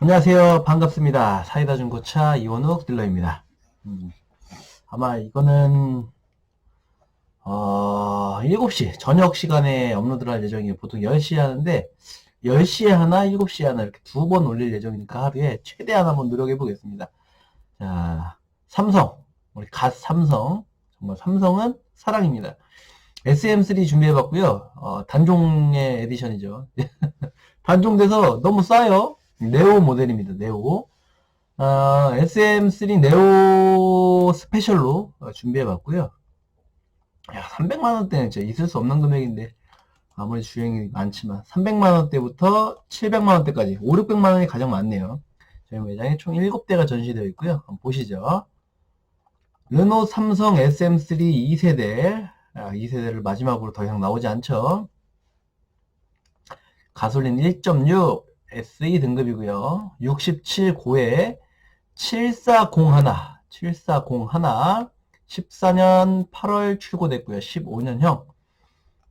안녕하세요. 반갑습니다. 사이다 중고차 이원욱 딜러입니다. 음, 아마 이거는 어, 7시 저녁 시간에 업로드를 할 예정이에요. 보통 10시에 하는데 10시에 하나 7시에 하나 이렇게 두 번 올릴 예정이니까 하루에 최대한 한번 노력해 보겠습니다. 자, 삼성 우리 갓 삼성 정말 삼성은 사랑입니다. SM3 준비해 봤고요. 어, 단종의 에디션이죠. 단종돼서 너무 싸요. 네오 모델입니다. 네오. 어, SM3 네오 스페셜로 어, 준비해봤고요. 야, 300만원대는 진짜 있을 수 없는 금액인데, 아무리 주행이 많지만, 300만원대부터 700만원대까지, 5, 600만원이 가장 많네요. 저희 매장에 총 7대가 전시되어 있고요. 한번 보시죠. 르노 삼성 SM3 2세대, 아, 2세대를 마지막으로 더 이상 나오지 않죠. 가솔린 1.6 SE 등급이고요. 67 고에 7401, 7401, 14년 8월 출고됐고요. 15년형.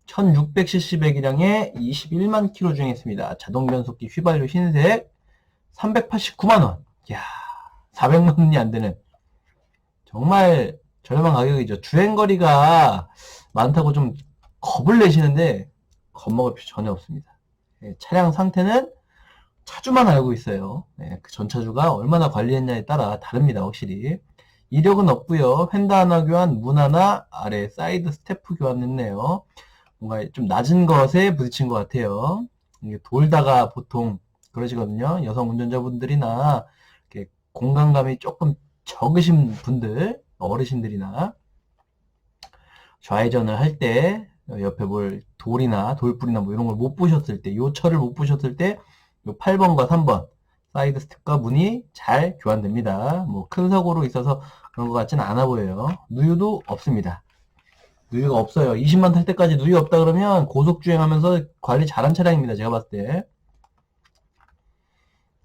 1600cc 배기량에 21만 킬로 주행했습니다. 자동 변속기 휘발유 흰색 389만원. 이야, 400만 원이 안 되는 정말 저렴한 가격이죠. 주행거리가 많다고 좀 겁을 내시는데 겁먹을 필요 전혀 없습니다. 예, 차량 상태는 차주만 알고 있어요. 예, 그 전차주가 얼마나 관리했냐에 따라 다릅니다. 확실히. 이력은 없고요. 휀다 하나 교환, 문 하나, 아래 사이드 스태프 교환했네요. 뭔가 좀 낮은 것에 부딪힌 것 같아요. 돌다가 보통 그러시거든요. 여성 운전자분들이나 이렇게 공간감이 조금 적으신 분들, 어르신들이나 좌회전을 할 때 옆에 뭘 돌이나 돌불이나 뭐 이런 걸 못 보셨을 때, 요 철을 못 보셨을 때, 요 8번과 3번 사이드 스텝과 문이 잘 교환됩니다. 뭐 큰 사고로 있어서 그런 것 같지는 않아 보여요. 누유도 없습니다. 누유가 없어요. 20만 탈 때까지 누유 없다 그러면 고속 주행하면서 관리 잘한 차량입니다. 제가 봤을 때.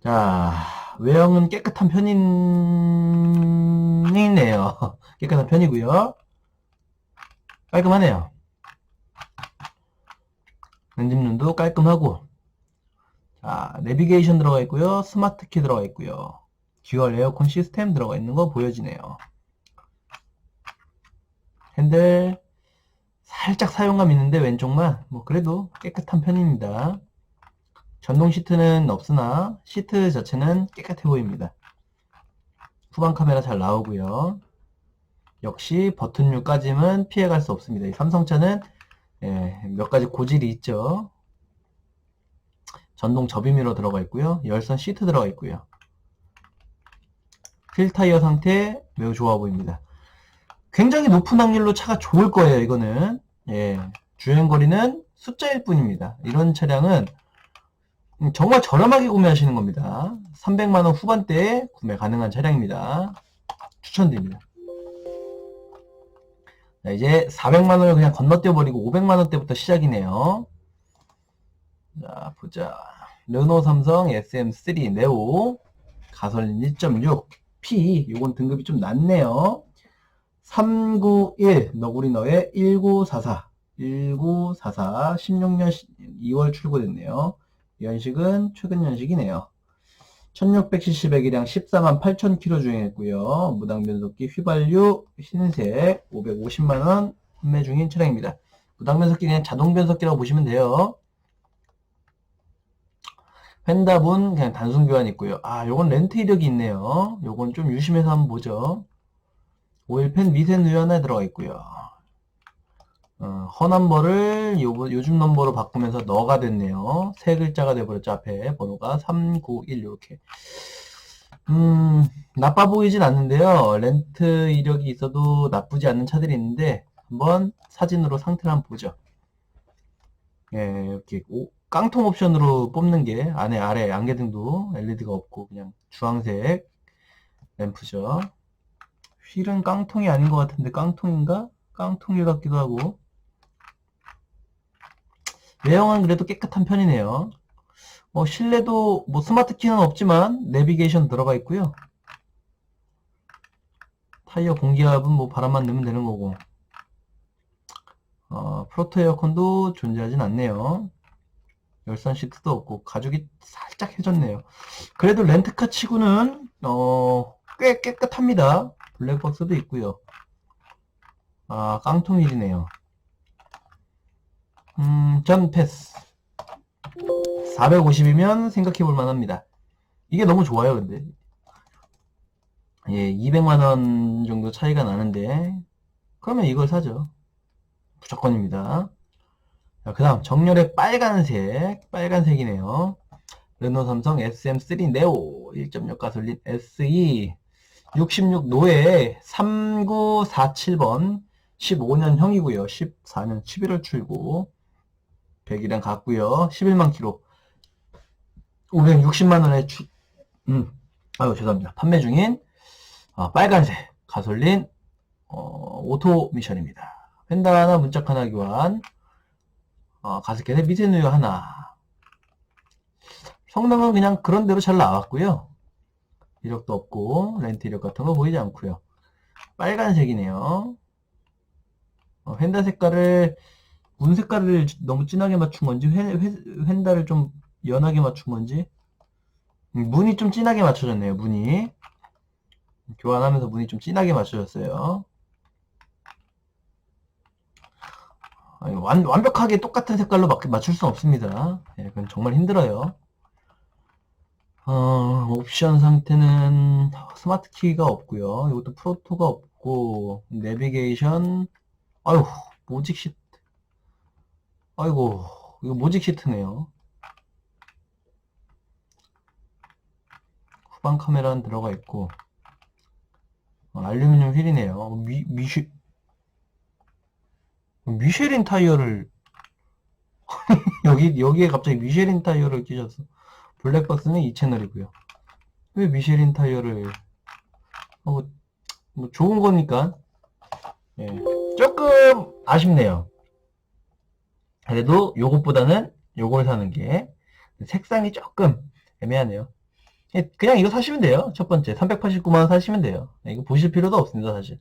자, 외형은 깨끗한 편이네요. 깨끗한 편이고요. 깔끔하네요. 엔진룸도 깔끔하고 자, 내비게이션 들어가 있고요. 스마트 키 들어가 있고요. 듀얼 에어컨 시스템 들어가 있는 거 보여지네요. 핸들 살짝 사용감 있는데 왼쪽만 뭐 그래도 깨끗한 편입니다. 전동 시트는 없으나 시트 자체는 깨끗해 보입니다. 후방 카메라 잘 나오고요. 역시 버튼류까지는 피해갈 수 없습니다. 이 삼성차는 예, 몇 가지 고질이 있죠. 전동 접이미러 들어가 있고요. 열선 시트 들어가 있고요. 휠 타이어 상태 매우 좋아 보입니다. 굉장히 높은 확률로 차가 좋을 거예요. 이거는 예, 주행거리는 숫자일 뿐입니다. 이런 차량은 정말 저렴하게 구매하시는 겁니다. 300만원 후반대에 구매 가능한 차량입니다. 추천드립니다. 자, 이제 400만원을 그냥 건너뛰어 버리고 500만원대부터 시작이네요. 자, 보자. 르노 삼성 SM3 네오 가솔린 1.6 P 요건 등급이 좀 낮네요. 391 너구리 너의 1944 1944 16년 2월 출고됐네요. 연식은 최근 연식이네요. 1600cc 배기량 14만 8천 킬로 주행했고요. 무당 변속기 휘발유 흰색 550만원 판매 중인 차량입니다. 무당 변속기 그냥 자동 변속기라고 보시면 돼요. 펜답은 그냥 단순 교환 있고요. 아, 요건 렌트 이력이 있네요. 요건 좀 유심해서 한번 보죠. 미세 누유 하나 들어가 있고요. 어, 허 넘버를 요, 요즘 넘버로 바꾸면서 너가 됐네요. 세 글자가 돼버렸죠. 앞에 번호가 391 이렇게. 음, 나빠 보이진 않는데요. 렌트 이력이 있어도 나쁘지 않는 차들이 있는데 한번 사진으로 상태를 한번 보죠. 예, 이렇게 오, 깡통 옵션으로 뽑는 게 안에 아래 안개등도 LED가 없고 그냥 주황색 램프죠. 휠은 깡통이 아닌 것 같은데 깡통인가? 깡통일 같기도 하고 외형은 그래도 깨끗한 편이네요. 뭐 실내도 뭐 스마트 키는 없지만 내비게이션 들어가 있고요. 타이어 공기압은 뭐 바람만 넣으면 되는 거고 어, 프로토 에어컨도 존재하진 않네요. 열선 시트도 없고 가죽이 살짝 해졌네요. 그래도 렌트카 치고는 어, 꽤 깨끗합니다. 블랙박스도 있고요. 아 깡통일이네요. 음, 전 패스. 450이면 생각해 볼 만합니다. 이게 너무 좋아요, 근데. 예, 200만원 정도 차이가 나는데, 그러면 이걸 사죠. 무조건입니다. 그 다음, 정렬의 빨간색. 빨간색이네요. 르노 삼성 SM3 네오 1.6 가솔린 SE 66 노에 3947번 15년형이고요. 14년 11월 출고 100이랑 같고요. 11만 킬로 560만원에 주, 음, 아유, 죄송합니다. 판매 중인, 어, 빨간색, 가솔린, 어, 오토 미션입니다. 펜다 하나, 문짝 하나 교환, 어, 가스켓에 미세누유 하나. 성능은 그냥 그런 대로 잘 나왔고요. 이력도 없고, 렌트 이력 같은 거 보이지 않고요. 빨간색이네요. 어, 펜다 색깔을, 문 색깔을 너무 진하게 맞춘 건지, 회, 회, 펜다를 좀 연하게 맞춘 건지 음, 문이 좀 진하게 맞춰졌네요 문이 교환하면서 문이 좀 진하게 맞춰졌어요 아니, 완, 완벽하게 똑같은 색깔로 막, 맞출 수 없습니다. 예, 그건 정말 힘들어요. 어, 옵션 상태는 스마트 키가 없고요. 이것도 프로토가 없고 내비게이션 아유 모직 시트. 아이고 이거 모직 시트네요. 후방 카메라는 들어가 있고 어, 알루미늄 휠이네요. 미, 미쉐 미쉐린 타이어를 여기 여기에 갑자기 미쉐린 타이어를 끼셨어. 블랙박스는 이 채널이고요. 왜 미쉐린 타이어를 어, 뭐, 뭐 좋은 거니까 예. 조금 아쉽네요. 그래도 요것보다는 요걸 사는 게 색상이 조금 애매하네요. 예, 그냥 이거 사시면 돼요. 첫 번째 389만 원 사시면 돼요. 예, 이거 보실 필요도 없습니다 사실.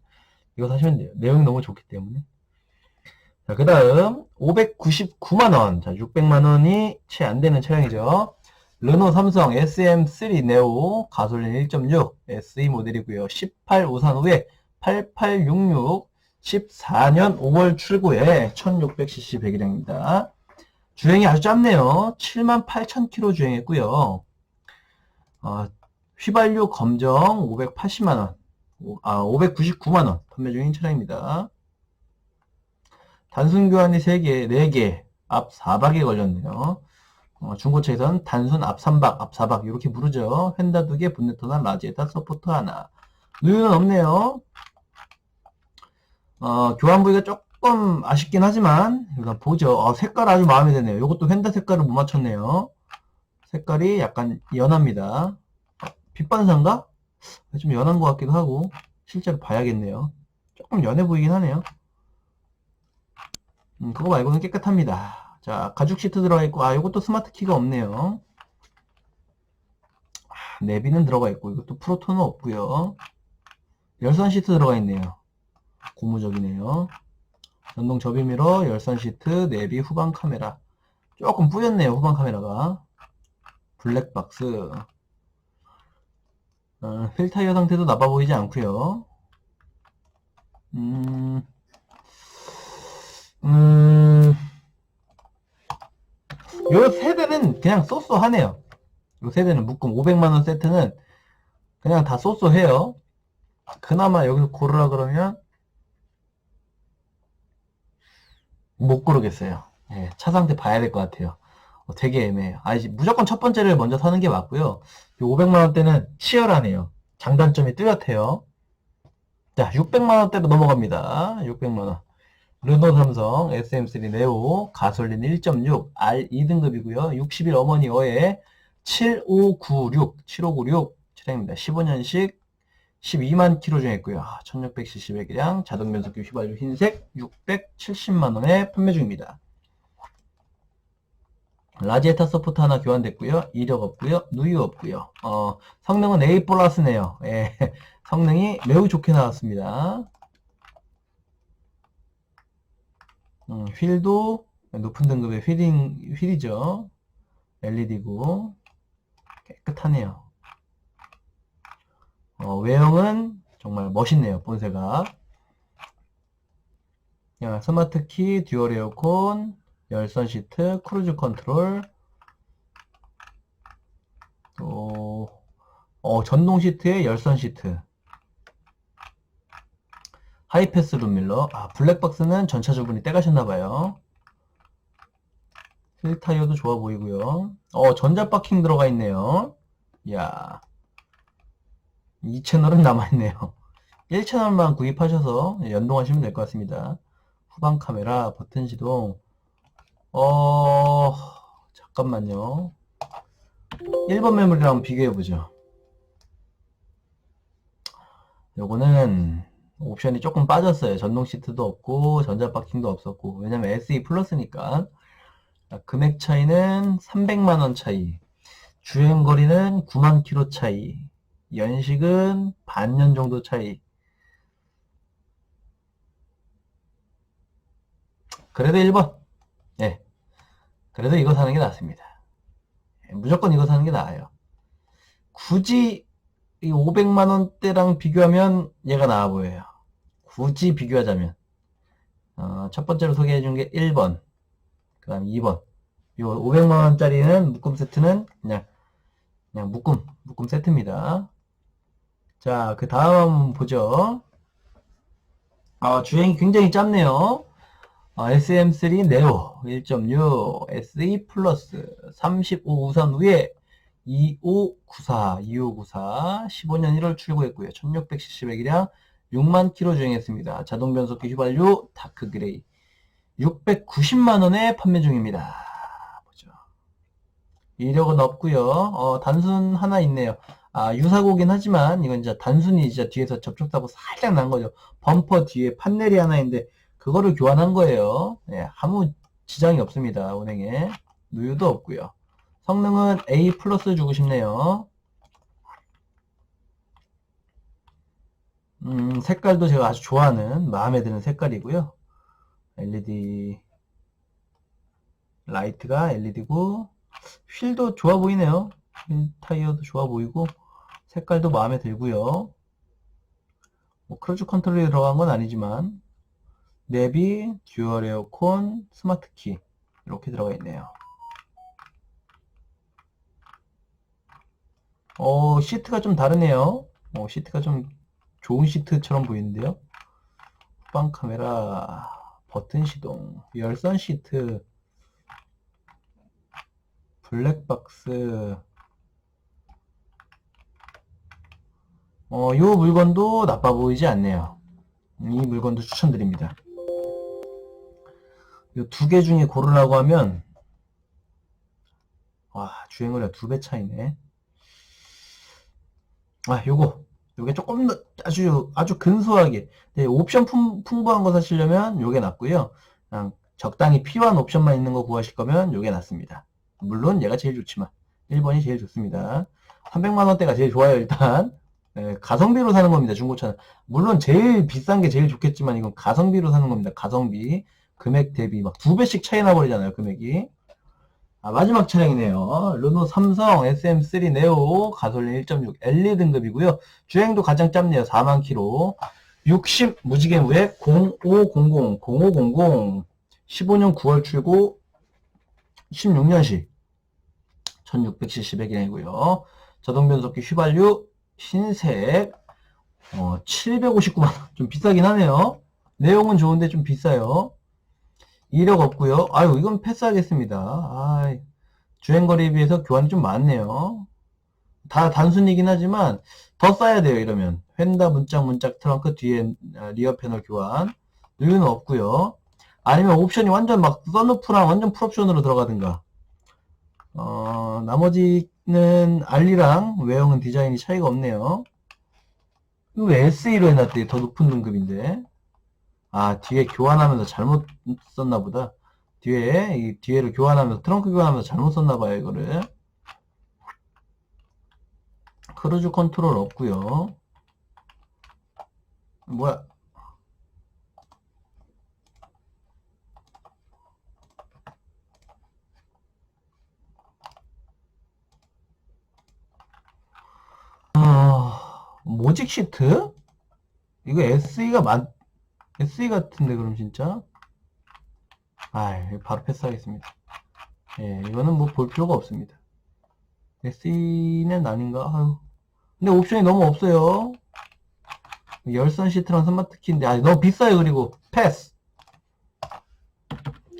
이거 사시면 돼요. 내용이 너무 좋기 때문에. 자, 그 다음 599만원 자 600만원이 채 안되는 차량이죠. 르노 삼성 SM3 네오 가솔린 1.6 SE 모델이고요. 18 우산 후에 8866 14년 5월 출고에 1600cc 배기량입니다. 주행이 아주 짧네요. 78,000km 주행했고요. 어, 휘발유 검정 580만원, 아, 599만원 판매 중인 차량입니다. 단순 교환이 3개, 4개, 앞 4박에 걸렸네요. 어, 중고차에선 단순 앞 3박, 앞 4박 이렇게 부르죠. 휀다 2개, 본네트 하나, 라지에다 서포터 하나. 누유는 없네요. 어, 교환 부위가 조금 아쉽긴 하지만 일단 보죠. 어, 색깔 아주 마음에 드네요. 이것도 휀다 색깔을 못 맞췄네요. 색깔이 약간 연합니다. 빛반사인가? 좀 연한 것 같기도 하고 실제로 봐야겠네요. 조금 연해 보이긴 하네요. 음, 그거 말고는 깨끗합니다. 자, 가죽 시트 들어가 있고, 아, 이것도 스마트 키가 없네요. 아, 내비는 들어가 있고, 이것도 프로토는 없고요. 열선 시트 들어가 있네요. 고무적이네요. 전동 접이미러, 열선 시트, 내비, 후방 카메라. 조금 뿌였네요, 후방 카메라가. 블랙박스. 어, 휠 타이어 상태도 나빠 보이지 않고요. 음, 음, 요 세대는 그냥 쏘쏘하네요. 요 세대는 묶음 500만원 세트는 그냥 다 쏘쏘해요. 그나마 여기서 고르라 그러면 못 고르겠어요. 예, 차 상태 봐야 될 것 같아요. 어, 되게 애매해요. 아, 이제 무조건 첫 번째를 먼저 사는 게 맞고요. 500만원대는 치열하네요. 장단점이 뚜렷해요. 자, 600만원대로 넘어갑니다. 600만원. 르노 삼성 SM3 네오 가솔린 1.6 R 2등급이고요. 60일 어머니 어에 7596 7596 차량입니다. 15년식 12만 킬로 중했고요. 1600cc 배기량 자동 변속기 휘발유 흰색 670만 원에 판매 중입니다. 라지에타 서포트 하나 교환됐고요. 이력 없고요. 누유 없고요. 어, 성능은 A 플러스네요. 예, 성능이 매우 좋게 나왔습니다. 음, 휠도 높은 등급의 휠인, 휠이죠. LED고 깨끗하네요. 어, 외형은 정말 멋있네요. 본세가. 야, 스마트 키, 듀얼 에어컨, 열선 시트, 크루즈 컨트롤, 또, 어, 전동 시트에 열선 시트. 하이패스 룸밀러. 아, 블랙박스는 전차주분이 떼가셨나봐요. 휠 타이어도 좋아 보이고요. 어, 전자파킹 들어가 있네요. 이야. 이 채널은 남아있네요. 1채널만 구입하셔서 연동하시면 될 것 같습니다. 후방 카메라, 버튼 시동. 어, 잠깐만요. 1번 메모리랑 비교해보죠. 요거는 옵션이 조금 빠졌어요. 전동 시트도 없고, 전자파킹도 없었고. 왜냐면 SE 플러스니까. 자, 금액 차이는 300만 원 차이. 주행 거리는 9만 킬로 차이. 연식은 반년 정도 차이. 그래도 1번. 예. 그래도 이거 사는 게 낫습니다. 예, 무조건 이거 사는 게 나아요. 굳이 이 500만 원대랑 비교하면 얘가 나아 보여요. 굳이 비교하자면. 어, 첫 번째로 소개해 준 게 1번. 그 다음 2번. 요 500만 원짜리는 묶음 세트는 그냥 그냥 묶음 묶음 세트입니다. 자, 그 다음 보죠. 아, 주행이 굉장히 짧네요. 아, SM3 네오 1.6 SE 플러스 35 우선 위에 2594 2594 15년 1월 출고했고요. 1600cc의 기량 6만 킬로 주행했습니다. 자동 변속기 휘발유 다크 그레이 690만 원에 판매 중입니다. 보죠. 이력은 없고요. 어, 단순 하나 있네요. 아, 유사고긴 하지만 이건 진짜 단순히 진짜 뒤에서 접촉사고 살짝 난 거죠. 범퍼 뒤에 판넬이 하나 있는데 그거를 교환한 거예요. 네, 아무 지장이 없습니다. 운행에 누유도 없고요. 성능은 A 플러스 주고 싶네요. 음, 색깔도 제가 아주 좋아하는 마음에 드는 색깔이고요. LED 라이트가 LED고 휠도 좋아 보이네요. 휠 타이어도 좋아 보이고 색깔도 마음에 들고요. 뭐 크루즈 컨트롤이 들어간 건 아니지만 내비, 듀얼 에어컨, 스마트 키 이렇게 들어가 있네요. 어, 시트가 좀 다르네요. 어, 시트가 좀 좋은 시트처럼 보이는데요. 후방 카메라, 버튼 시동, 열선 시트, 블랙박스. 어, 이 물건도 나빠 보이지 않네요. 이 물건도 추천드립니다. 이두개 중에 고르라고 하면, 와, 주행거리가 두 배 차이네. 아, 요거. 요게 조금 더 아주, 아주 근소하게. 네, 옵션 품, 풍부한 거 사시려면 요게 낫고요. 그냥 적당히 필요한 옵션만 있는 거 구하실 거면 요게 낫습니다. 물론 얘가 제일 좋지만 1번이 제일 좋습니다. 300만 원대가 제일 좋아요, 일단. 네, 가성비로 사는 겁니다, 중고차는. 물론 제일 비싼 게 제일 좋겠지만 이건 가성비로 사는 겁니다, 가성비. 금액 대비 막 두 배씩 차이 나버리잖아요, 금액이. 아, 마지막 차량이네요. 르노 삼성 SM3 네오 가솔린 1.6 LE 등급이고요. 주행도 가장 짧네요. 4만 킬로. 60 무지개 무에 0500 0500 15년 9월 출고 16년식 1600cc의 기량이고요. 자동 변속기 휘발유 흰색 어, 759만 원 좀 비싸긴 하네요. 내용은 좋은데 좀 비싸요. 이력 없고요. 아유 이건 패스하겠습니다. 아, 주행거리에 비해서 교환이 좀 많네요. 다 단순이긴 하지만 더 싸야 돼요 이러면 휀다 문짝 문짝 트렁크 뒤에 아, 리어 패널 교환 누유는 없고요. 아니면 옵션이 완전 막 썬루프랑 완전 풀옵션으로 들어가든가 어, 나머지는 알리랑 외형은 디자인이 차이가 없네요. 왜 SE로 해놨대? 더 높은 등급인데. 아 뒤에 교환하면서 잘못 썼나 보다. 뒤에 이 뒤에를 교환하면서 트렁크 교환하면서 잘못 썼나 봐요 이거를. 크루즈 컨트롤 없구요. 뭐야? 아, 모직 시트? 이거 SE가 많, SE 같은데, 그럼 진짜? 아, 바로 패스하겠습니다. 예, 이거는 뭐 볼 필요가 없습니다. SE는 아닌가? 아유. 근데 옵션이 너무 없어요. 열선 시트랑 스마트 키인데, 아, 너무 비싸요, 그리고. 패스!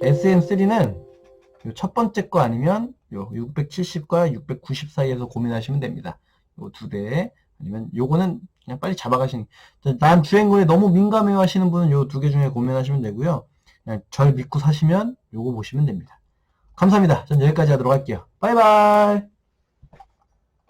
SM3는 첫 번째 거 아니면 요 670과 690 사이에서 고민하시면 됩니다. 요 두 대. 아니면 요거는 그냥 빨리 잡아가시는. 난 주행거에 너무 민감해 하시는 분은 요 두 개 중에 고민하시면 되고요. 그냥 절 믿고 사시면 요거 보시면 됩니다. 감사합니다. 전 여기까지 하도록 할게요. 바이바이!